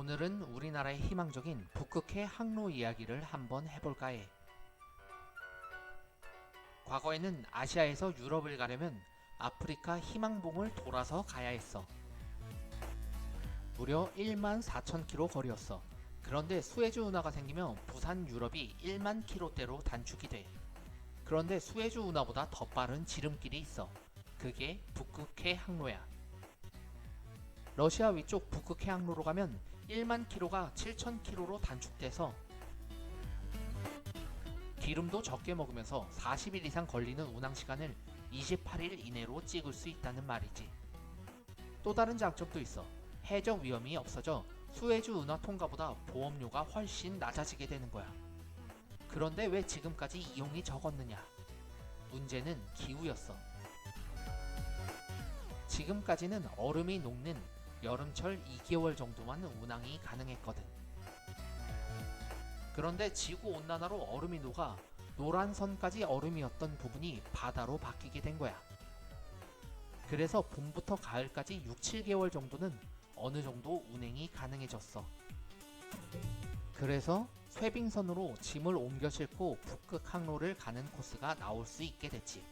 오늘은 우리나라의 희망적인 북극해 항로 이야기를 한번 해볼까 해. 과거에는 아시아에서 유럽을 가려면 아프리카 희망봉을 돌아서 가야 했어. 무려 1만 4천 킬로 거리였어. 그런데 수에즈 운하가 생기면 부산 유럽이 1만 킬로대로 단축이 돼. 그런데 수에즈 운하보다 더 빠른 지름길이 있어. 그게 북극해 항로야. 러시아 위쪽 북극해 항로로 가면 1만 킬로가 7천 킬로로 단축돼서 기름도 적게 먹으면서 40일 이상 걸리는 운항 시간을 28일 이내로 찍을 수 있다는 말이지. 또 다른 장점도 있어. 해적 위험이 없어져 수에즈 운하 통과보다 보험료가 훨씬 낮아지게 되는 거야. 그런데 왜 지금까지 이용이 적었느냐? 문제는 기후였어. 지금까지는 얼음이 녹는 여름철 2개월 정도만 운항이 가능했거든. 그런데 지구 온난화로 얼음이 녹아 노란 선까지 얼음이었던 부분이 바다로 바뀌게 된 거야. 그래서 봄부터 가을까지 6, 7개월 정도는 어느 정도 운행이 가능해졌어. 그래서 쇠빙선으로 짐을 옮겨 싣고 북극 항로를 가는 코스가 나올 수 있게 됐지.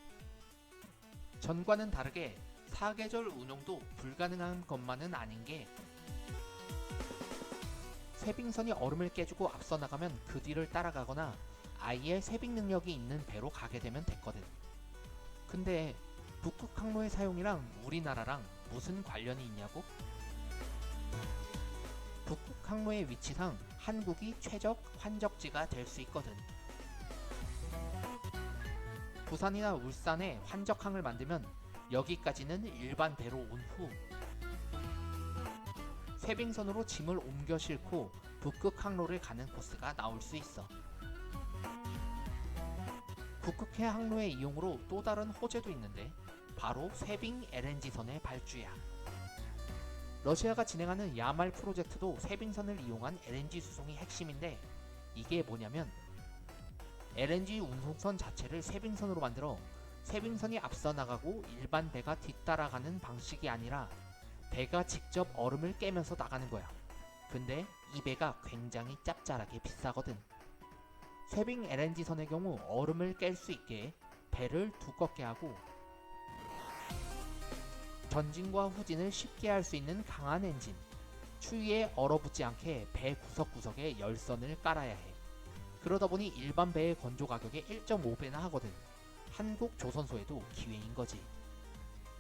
전과는 다르게 사계절 운용도 불가능한 것만은 아닌 게 쇠빙선이 얼음을 깨주고 앞서 나가면 그 뒤를 따라가거나 아예 쇠빙 능력이 있는 배로 가게 되면 됐거든. 근데 북극 항로의 사용이랑 우리나라랑 무슨 관련이 있냐고? 북극 항로의 위치상 한국이 최적 환적지가 될 수 있거든. 부산이나 울산에 환적항을 만들면 여기까지는 일반 배로 온후 쇠빙선으로 짐을 옮겨 싣고 북극 항로를 가는 코스가 나올 수 있어. 북극해 항로의 이용으로 또 다른 호재도 있는데 바로 쇠빙 LNG선의 발주야. 러시아가 진행하는 야말 프로젝트도 쇠빙선을 이용한 LNG 수송이 핵심인데 이게 뭐냐면 LNG 운송선 자체를 쇠빙선으로 만들어 쇠빙선이 앞서 나가고 일반 배가 뒤따라가는 방식이 아니라 배가 직접 얼음을 깨면서 나가는 거야. 근데 이 배가 굉장히 짭짤하게 비싸거든. 쇠빙 LNG선의 경우 얼음을 깰 수 있게 배를 두껍게 하고 전진과 후진을 쉽게 할 수 있는 강한 엔진, 추위에 얼어붙지 않게 배 구석구석에 열선을 깔아야 해. 그러다 보니 일반 배의 건조 가격의 1.5배나 하거든. 한국 조선소에도 기회인 거지.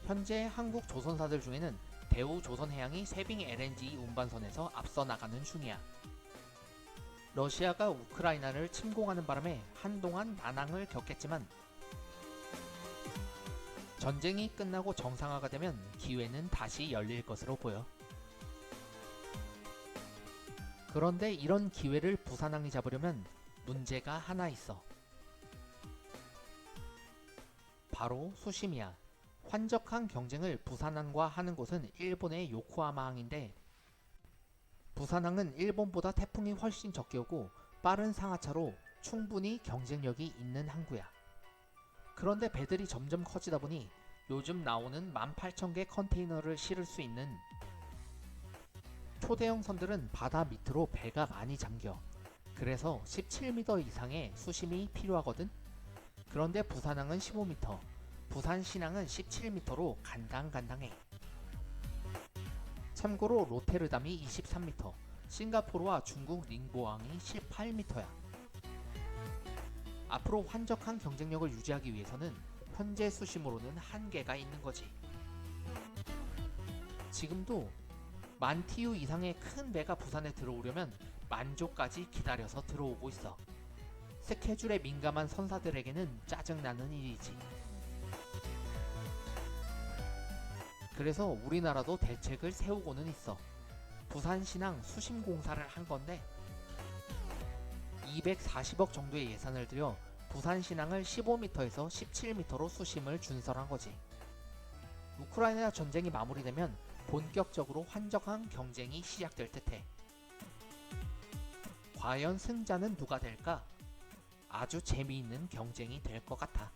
현재 한국 조선사들 중에는 대우 조선해양이 쇠빙 LNG 운반선에서 앞서 나가는 중이야. 러시아가 우크라이나를 침공하는 바람에 한동안 난항을 겪겠지만 전쟁이 끝나고 정상화가 되면 기회는 다시 열릴 것으로 보여. 그런데 이런 기회를 부산항이 잡으려면 문제가 하나 있어. 바로 수심이야. 환적항 경쟁을 부산항과 하는 곳은 일본의 요코하마항인데 부산항은 일본보다 태풍이 훨씬 적게 오고 빠른 상하차로 충분히 경쟁력이 있는 항구야. 그런데 배들이 점점 커지다 보니 요즘 나오는 18,000개 컨테이너를 실을 수 있는 초대형 선들은 바다 밑으로 배가 많이 잠겨. 그래서 17m 이상의 수심이 필요하거든. 그런데 부산항은 15m, 부산 신항은 17m로 간당간당해. 참고로 로테르담이 23m, 싱가포르와 중국 닝보항이 18m야. 앞으로 환적한 경쟁력을 유지하기 위해서는 현재 수심으로는 한계가 있는 거지. 지금도 만 TU 이상의 큰 배가 부산에 들어오려면 만조까지 기다려서 들어오고 있어. 스케줄에 민감한 선사들에게는 짜증나는 일이지. 그래서 우리나라도 대책을 세우고는 있어. 부산 신항 수심 공사를 한 건데 240억 정도의 예산을 들여 부산 신항을 15m에서 17m로 수심을 준설한 거지. 우크라이나 전쟁이 마무리되면 본격적으로 환적한 경쟁이 시작될 듯해. 과연 승자는 누가 될까? 아주 재미있는 경쟁이 될 것 같아.